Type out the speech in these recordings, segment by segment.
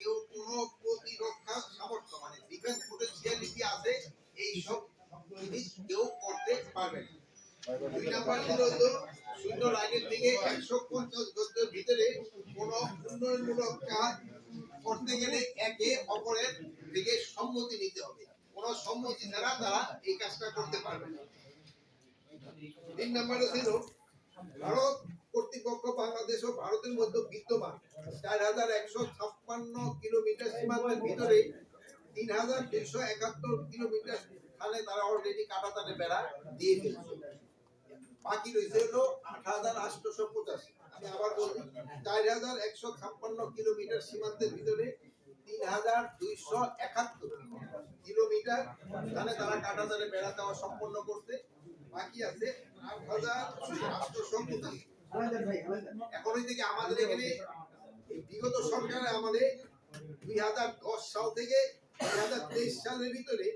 কেউ কোনো প্রতিরক্ষা সামর্থ্য মানে ডিফেন্স পোটেনশিয়ালিটি আছে এই সব জিনিস কেউ করতে পারবে না। দুই নাম্বার ছিল শূন্য লাইনের থেকে একশো পঞ্চাশ গজের ভিতরে কোন উন্নয়নমূলক কাজ করতে গেলে একে অপরের থেকে সম্মতি নিতে হবে। কোন সম্মতি ছাড়া তারা এই কাজটা করতে পারবে না। তিন নম্বরে ছিল ভারত কর্তৃপক্ষ বাংলাদেশ ও ভারতের মধ্যে বিদ্যমান চার হাজার একশো ছাপ্পান্ন কিলোমিটার সীমান্তের ভিতরে তিন হাজার দুইশো একাত্তর কিলোমিটার স্থানে তারা অলরেডি কাটাতারে বেড়া দিয়ে ফেলছে বাকি রয়েছে হলো আট হাজার আটশোশো পঁচাশি। আমি আবার বলছি চার হাজার একশো ছাপ্পান্ন কিলোমিটার সীমান্তের ভিতরে তিন হাজার দুইশো একাত্তর কিলোমিটার স্থানে তারা কাটাতারে বেড়া দেওয়া সম্পন্ন করতে বাকি আছে আট হাজার আটশোশো পঁচাশি। এখন থেকে আমাদের এখানে বিগত সরকারের আমলে দুই হাজার দশ সাল থেকে দুই হাজার তেইশ সালের ভিতরে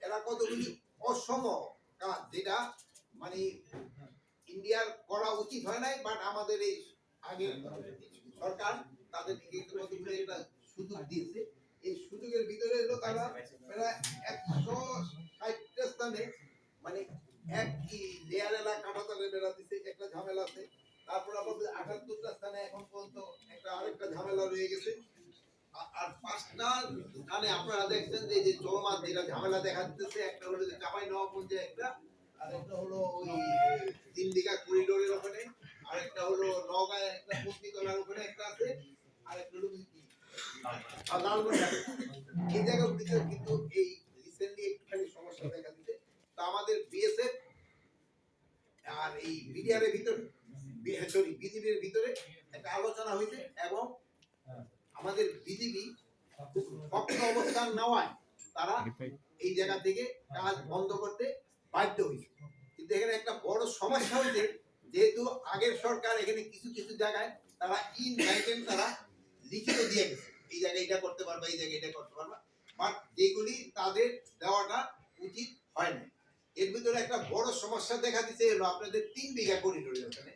এরা কতগুলি অসম কাজ, যেটা মানে ইন্ডিয়ার করা উচিত হয় নাই বাট আমাদের এই আগের সরকার তাদেরকে কতগুলো সুযোগ দিয়েছে। এই সুযোগের ভিতরে হলো তারা প্রায় একশো ষাটটা স্থানে মানে এক লেয়ার এলাকা কাটাতারে বেড়া দিছে একটা ঝামেলা আছে। তারপর আবার আটাত্তরটা স্থানে এখন পর্যন্ত একটা রয়ে গেছে। আর পাঁচটা স্থানে আপনারা দেখছেন যে চলমান যেটা ঝামেলা দেখা একটা হলো যে চাপাই নবাবগঞ্জে একটা, আর একটা হলো ওই তিন বিঘা করিডোরের ওখানে, আর একটা হলো নগাঁয় একটা পত্নীতলার ওখানে একটা আছে, আর একটা হলো একটুখানি সমস্যা দেখা দিচ্ছে। তো আমাদের আর এই বিডিআর ভিতরে সরি ভিতরে একটা আলোচনা হয়েছে এবং আমাদের বিজিবি খুব অবস্থান নেওয়ায় তারা এই জায়গা থেকে কাজ বন্ধ করতে বাধ্য হয়েছে। কিন্তু এখানে একটা বড় সমস্যা হয়েছে যেহেতু আগের সরকার এখানে কিছু কিছু জায়গায় তারা ইন রাইটেন তারা লিখিত দিয়ে গেছে। এই জায়গায় এটা করতে পারবা এই জায়গায় এটা করতে পারবা। বাট যেগুলি তাদের দেওয়াটা উচিত হয় না এর ভিতরে একটা বড় সমস্যা দেখা দিচ্ছে হলো আপনাদের তিন বিঘা করিডোরের ওখানে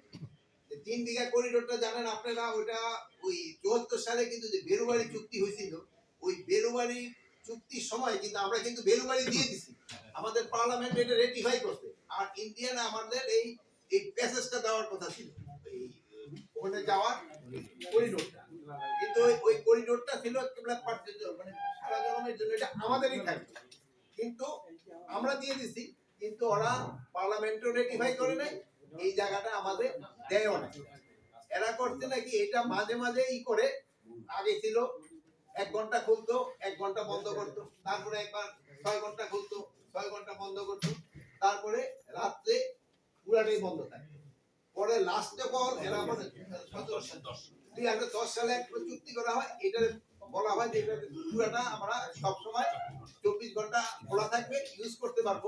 তিন বিঘা করিডোরটা জানেন আপনারা ওটা ওই চুয়াত্তর সালে কিন্তু যে বেরুবাড়ি চুক্তি হয়েছিল, ওই বেরুবাড়ি চুক্তির সময় কিন্তু আমরা কিন্তু বেরুবাড়ি দিয়ে দিছি। আমাদের পার্লামেন্ট এটা রেটিফাই করতে আর ইন্ডিয়ান আমাদের এই এই প্যাসেজটা দেওয়ার কথা ছিল। ওখানে যাওয়ার করিডোরটা। কিন্তু ওই- করিডোরটা ছিল মানে সারা জনমের জন্য এটা আমাদেরই থাকবে। কিন্তু আমরা দিয়ে দিছি, কিন্তু ওরা পার্লামেন্টও রেটিফাই করে নাই এই জায়গাটা আমাদের দেয়ও না। এরা করছে নাকি এটা মাঝে মাঝে ই করে। আগে ছিল, এক ঘণ্টা খুলতো, এক ঘণ্টা বন্ধ করতো। তারপরে একবার ছয় ঘণ্টা খুলতো, ছয় ঘণ্টা বন্ধ করতো। তারপরে রাত্রে পুরাটাই বন্ধ থাকে। পরে লাস্টে বল এরা মানে দশ দুই হাজার দশ সালে একটা চুক্তি করা হয় এটা বলা হয় যে এটা পুরাটা আমরা সবসময় চব্বিশ ঘণ্টা খোলা থাকবে ইউজ করতে পারব।